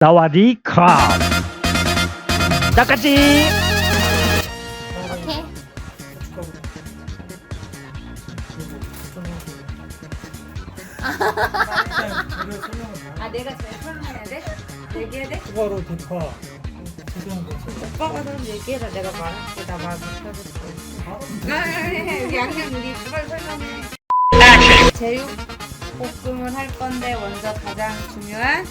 사와디 컵 닦았지 오케이. 아 내가 제일 설명해야 돼? 얘기해야 돼? 추가로 대파 오빠가 그럼 얘기해라 내가 말할게 나말 못하겠어 아, 양념 우리 누가 설명해 제육볶음을 할 건데 먼저 가장 중요한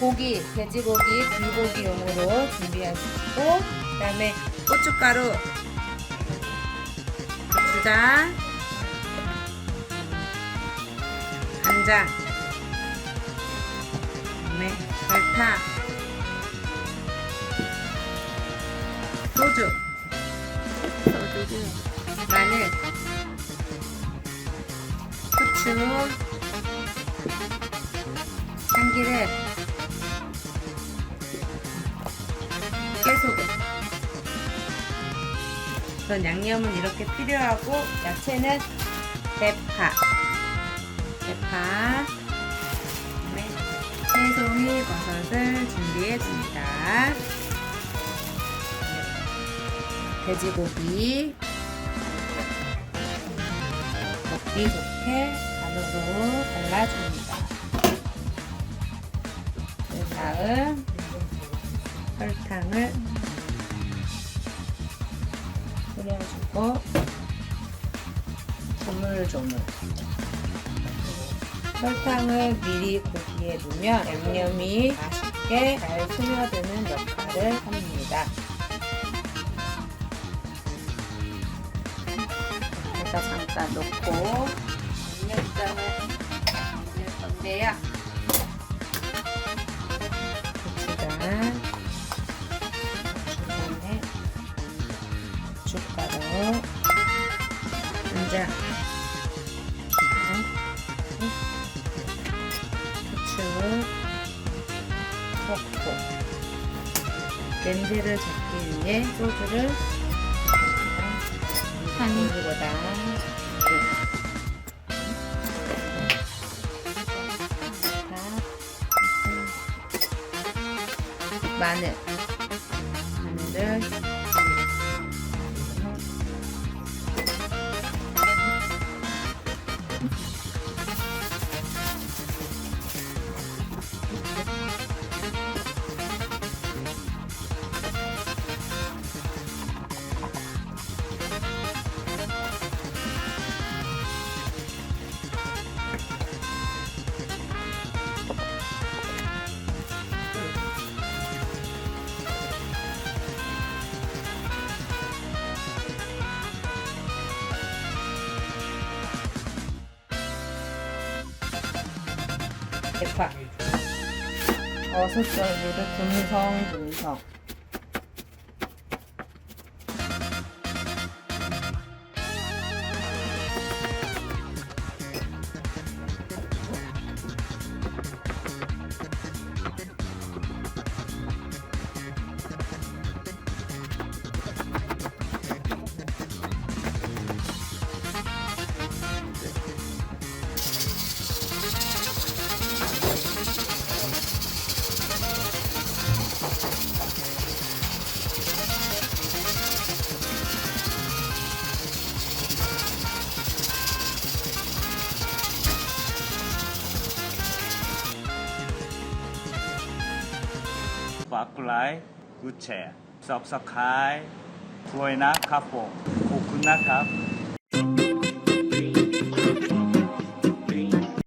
고기, 돼지고기, 불고기용으로 준비하시고 그다음에 고춧가루, 고추장, 간장, 그다음에 설탕, 소주, 마늘, 후추, 참기름, 깨소금. 그런 양념은 이렇게 필요하고 야채는 대파, 대파, 그다음에 새송이 버섯을 준비해 줍니다. 돼지고기 먹기 좋게 가루로 발라줍니다. 그 다음 설탕을 뿌려주고 조물조물 설탕을 미리 고기에 넣으면 양념이 맛있게 잘 스며드는 역할을 합니다. 여기다 잠깐 놓고 양념장을 넣을 건데요. 간장, 후추, 소금, 냄새를 잡기 위해 소주를 한 소주보다. 마늘. 마늘을 대파. 어슷썰기를 듬성듬성 ฝากไลค์กดแชร์ subscribe รวยนะครับผมขอบคุณนะครับ